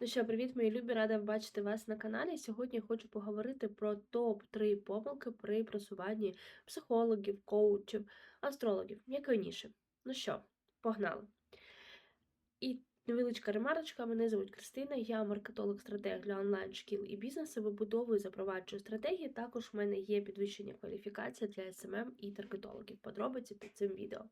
Ну що, привіт, мої любі, рада бачити вас на каналі. Сьогодні хочу поговорити про топ-3 помилки при просуванні психологів, коучів, астрологів, м'якої ніші. Ну що, погнали. І невеличка ремарочка. Мене звуть Кристина, я маркетолог-стратег для онлайн-шкіл і бізнесу. Вибудовую, запроваджую стратегії. Також в мене є підвищення кваліфікації для СММ і таргетологів. Подробиці під цим відео.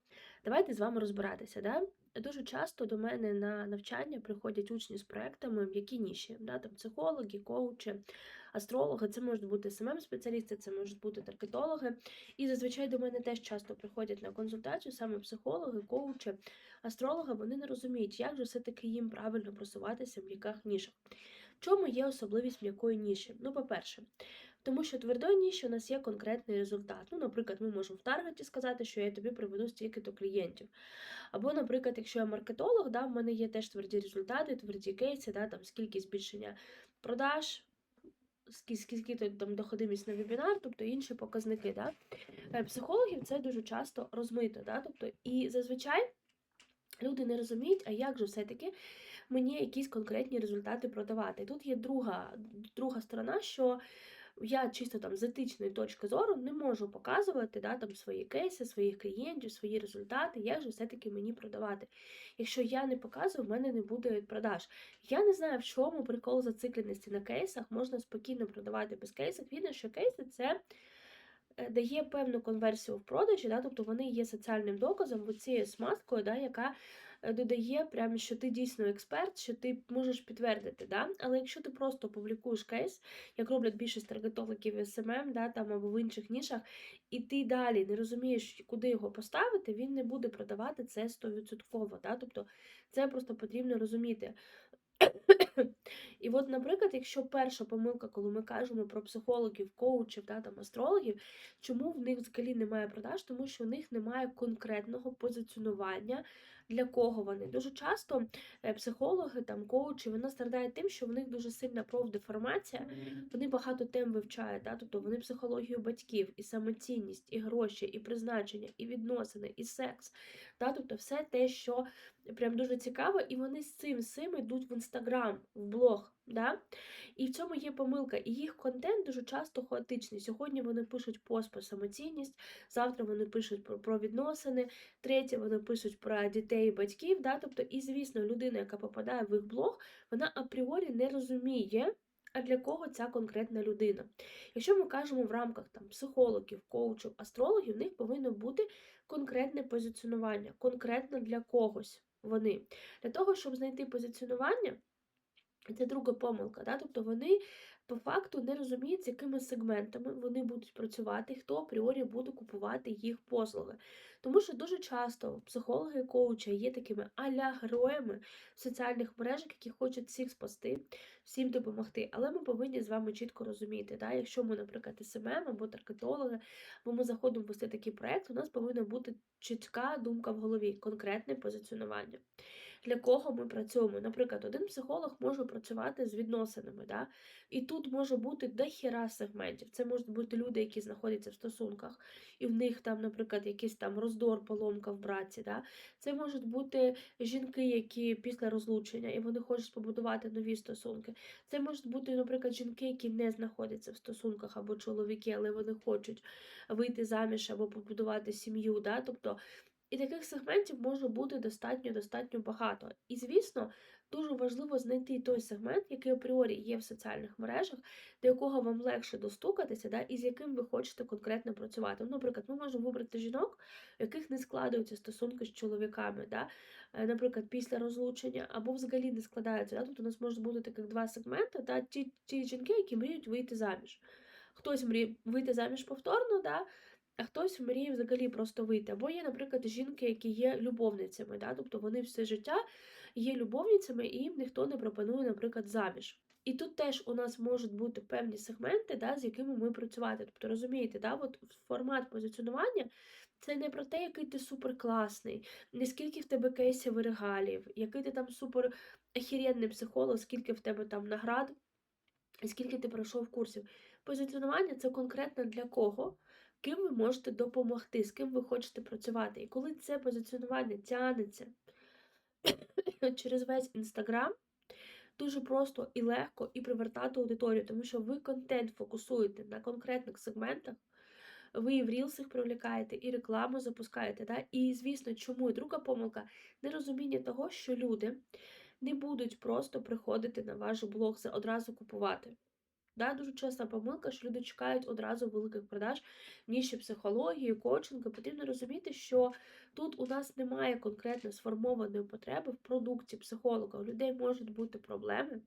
Давайте з вами розбиратися. Да? Дуже часто до мене на навчання приходять учні з проектами, які ніші, да, там психологи, коучі, астрологи, це можуть бути СММ-спеціалісти, це можуть бути таргетологи. І зазвичай до мене теж часто приходять на консультацію саме психологи, коучі, астрологи. Вони не розуміють, як же все-таки їм правильно просуватися в м'яких нішах. В чому є особливість м'якої ніші? Ну, по-перше, тому що твердої ніші у нас є конкретний результат. Ну, наприклад, ми можемо в таргеті сказати, що я тобі приведу стільки-то клієнтів. Або, наприклад, якщо я маркетолог, да, в мене є теж тверді результати, тверді кейси, да, там скільки збільшення продаж, скільки, скільки там доходимість на вебінар, тобто інші показники. Да. Е, Психологів це дуже часто розмито. Да, тобто, І зазвичай люди не розуміють, а як же все-таки мені якісь конкретні результати продавати. Тут є друга, друга сторона, що я чисто там з етичної точки зору не можу показувати да, там, свої кейси, своїх клієнтів, свої результати, як же все-таки мені продавати. Якщо я не показую, в мене не буде продаж. Я не знаю, в чому прикол зацикленості на кейсах, можна спокійно продавати без кейсів. Видно, що кейси це. е, Дає певну конверсію в продажі, да, тобто вони є соціальним доказом, цією смазкою, да, яка додає, прямо, що ти дійсно експерт, що ти можеш підтвердити. Да? Але якщо ти просто публікуєш кейс, як роблять більшість таргетологів СММ, да, там, або в інших нішах, і ти далі не розумієш, куди його поставити, він не буде продавати це 100%. Да? Тобто це просто потрібно розуміти. І от, наприклад, якщо перша помилка, коли ми кажемо про психологів, коучів та там астрологів, чому в них взагалі немає продаж? Тому що в них немає конкретного позиціонування, для кого вони. Дуже часто е, психологи, там коучі, вони страдають тим, що в них дуже сильна профдеформація, вони багато тем вивчають, да? тобто вони психологію батьків, і самоцінність, і гроші, і призначення, і відносини, і секс. Да? Тобто все те, що прям дуже цікаво, і вони з цим всім йдуть в інстаграм, в блог. Да? І в цьому є помилка. І їх контент дуже часто хаотичний. Сьогодні вони пишуть пост про самоцінність, завтра вони пишуть про, про відносини, третє вони пишуть про дітей і батьків. Да? Тобто, і, звісно, людина, яка попадає в їх блог, вона апріорі не розуміє. А для кого ця конкретна людина? Якщо ми кажемо в рамках там психологів, коучів, астрологів, в них повинно бути конкретне позиціонування, конкретно для когось вони. Для того, щоб знайти позиціонування, це друга помилка. Да? Тобто вони по факту не розуміють, з якими сегментами вони будуть працювати, хто апріорі буде купувати їх послуги. Тому що дуже часто психологи і коучі є такими аля героями в соціальних мережах, які хочуть всіх спасти, всім допомогти. Але ми повинні з вами чітко розуміти, да? якщо ми, наприклад, СММ або таргетологи, або ми заходимо вести такий проект, у нас повинна бути чітка думка в голові, конкретне позиціонування. Для кого ми працюємо? Наприклад, один психолог може працювати з відносинами, да? і тут може бути дохіра сегментів. Це можуть бути люди, які знаходяться в стосунках, і в них там, наприклад, якийсь там роздор, поломка в браці. Да? Це можуть бути жінки, які після розлучення і вони хочуть побудувати нові стосунки. Це можуть бути, наприклад, жінки, які не знаходяться в стосунках або чоловіки, але вони хочуть вийти заміж або побудувати сім'ю. Да? Тобто і таких сегментів може бути достатньо достатньо багато. І, звісно, дуже важливо знайти той сегмент, який апріорі є в соціальних мережах, до якого вам легше достукатися, да, і з яким ви хочете конкретно працювати. Ну, Наприклад, ми можемо вибрати жінок, в яких не складаються стосунки з чоловіками, да, е, наприклад, після розлучення, або взагалі не складаються. Да, Тобто у нас може бути таких два сегменти, да, ті, ті жінки, які мріють вийти заміж. Хтось мріє вийти заміж повторно, да, а хтось мріє взагалі просто вийти. Або є, наприклад, жінки, які є любовницями, да? тобто вони все життя є любовницями, і їм ніхто не пропонує, наприклад, заміж. І тут теж у нас можуть бути певні сегменти, да, з якими ми працювати. Тобто, розумієте, да, от формат позиціонування це не про те, який ти суперкласний, не скільки в тебе кейсів і регалів, який ти там супер охеренний психолог, скільки в тебе там наград, скільки ти пройшов курсів. Позиціонування це конкретно для кого ким ви можете допомогти, з ким ви хочете працювати. І коли це позиціонування тягнеться через весь інстаграм, дуже просто і легко і привертати аудиторію, тому що ви контент фокусуєте на конкретних сегментах. Ви і в рілсах привлікаєте, і рекламу запускаєте. Да? І, звісно, чому і друга помилка нерозуміння того, що люди не будуть просто приходити на ваш блог за одразу купувати. Да, Дуже чесна помилка, що люди чекають одразу великих продаж ніші психології, коучингу. Потрібно розуміти, що тут у нас немає конкретно сформованої потреби в продукті психолога. У людей можуть бути проблеми,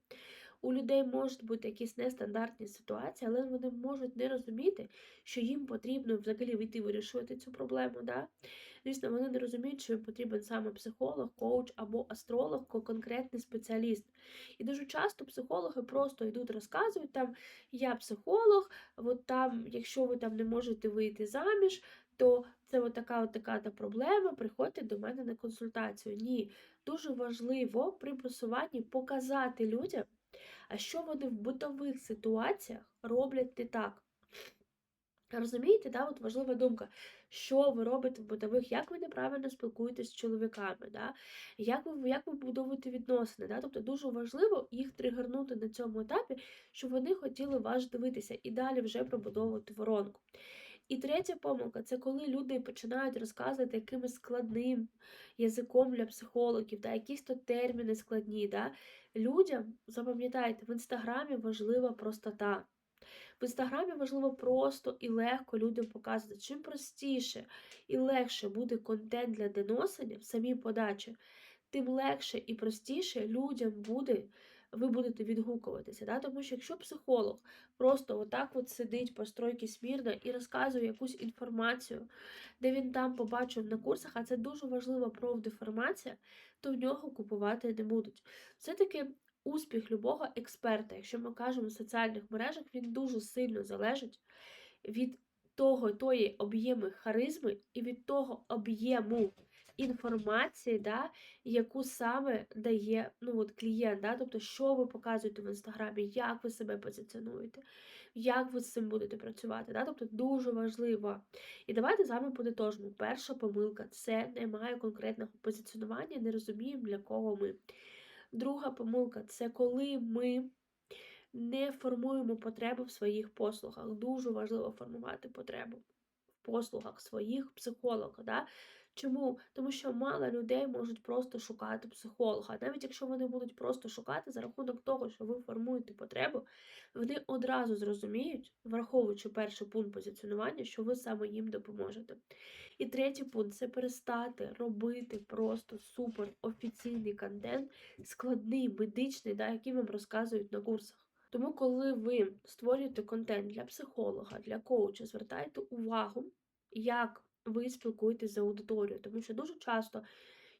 у людей можуть бути якісь нестандартні ситуації, але вони можуть не розуміти, що їм потрібно взагалі вийти вирішувати цю проблему. Да? Звісно, вони не розуміють, що їм потрібен саме психолог, коуч або астролог, конкретний спеціаліст. І дуже часто психологи просто йдуть, розказують там я психолог, от там, якщо ви там не можете вийти заміж, то це така така та проблема, приходьте до мене на консультацію. Ні, дуже важливо при просуванні показати людям, а що вони в бутових ситуаціях роблять не так. Розумієте, да, от важлива думка, що ви робите в бутових, як ви неправильно спілкуєтесь з чоловіками, да? як ви як ви будуєте відносини. Да? Тобто дуже важливо їх тригернути на цьому етапі, щоб вони хотіли вас дивитися і далі вже пробудовувати воронку. І третя помилка це коли люди починають розказувати якимось складним язиком для психологів, да, якісь то терміни складні. Да. Людям, запам'ятайте, в інстаграмі важлива простота. В інстаграмі важливо просто і легко людям показувати. Чим простіше і легше буде контент для доносення в самій подачі, тим легше і простіше людям буде. Ви будете відгукуватися. Да? Тому що якщо психолог просто отак от сидить по стройці смірно і розказує якусь інформацію, де він там побачив на курсах, а це дуже важлива профдеформація, то в нього купувати не будуть. Все-таки успіх любого експерта, якщо ми кажемо в соціальних мережах, він дуже сильно залежить від того, тої об'єми харизми і від того об'єму інформації, да, яку саме дає ну, от, клієнт. Да, Тобто, що ви показуєте в інстаграмі, як ви себе позиціонуєте, як ви з цим будете працювати. Да? Тобто дуже важливо. І давайте з вами подитожимо. Перша помилка це немає конкретного позиціонування, не розуміємо, для кого ми. Друга помилка це коли ми не формуємо потребу в своїх послугах. Дуже важливо формувати потребу в послугах своїх психолога. Да? Чому? Тому що мало людей можуть просто шукати психолога. Навіть якщо вони будуть просто шукати за рахунок того, що ви формуєте потребу, вони одразу зрозуміють, враховуючи перший пункт позиціонування, що ви саме їм допоможете. І третій пункт це перестати робити просто супер офіційний контент, складний, медичний, да, який вам розказують на курсах. Тому, коли ви створюєте контент для психолога, для коуча, звертайте увагу, як ви спілкуєтесь з аудиторією. Тому що дуже часто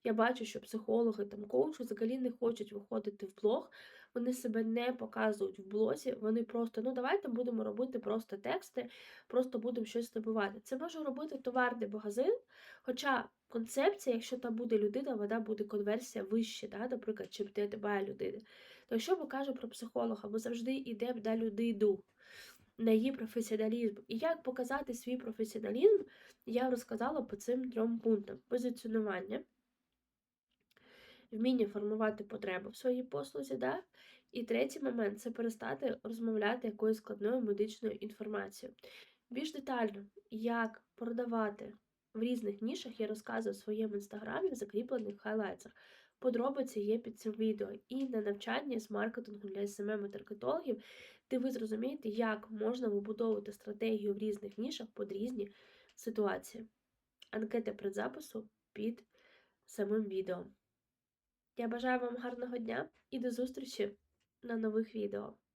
я бачу, що психологи там коучі взагалі не хочуть виходити в блог, вони себе не показують в блозі, вони просто, ну давайте будемо робити просто тексти, просто будемо щось набивати. Це може робити товарний магазин, хоча концепція, якщо там буде людина, вона буде конверсія вища, да, наприклад, чим де немає людини. То якщо ми кажемо про психолога, ми завжди йдемо на людину. На її професіоналізм. І як показати свій професіоналізм, я розказала по цим трьом пунктам: позиціонування, вміння формувати потребу в своїй послузі. Да? І третій момент це перестати розмовляти якоюсь складною медичною інформацією. Більш детально, як продавати в різних нішах, я розказую в своєму інстаграмі в закріплених хайлайтсах. Подробиці є під цим відео і на навчанні з маркетингу для смм таргетологів де ви зрозумієте, як можна вибудовувати стратегію в різних нішах під різні ситуації. Анкета предзапису під самим відео. Я бажаю вам гарного дня і до зустрічі на нових відео.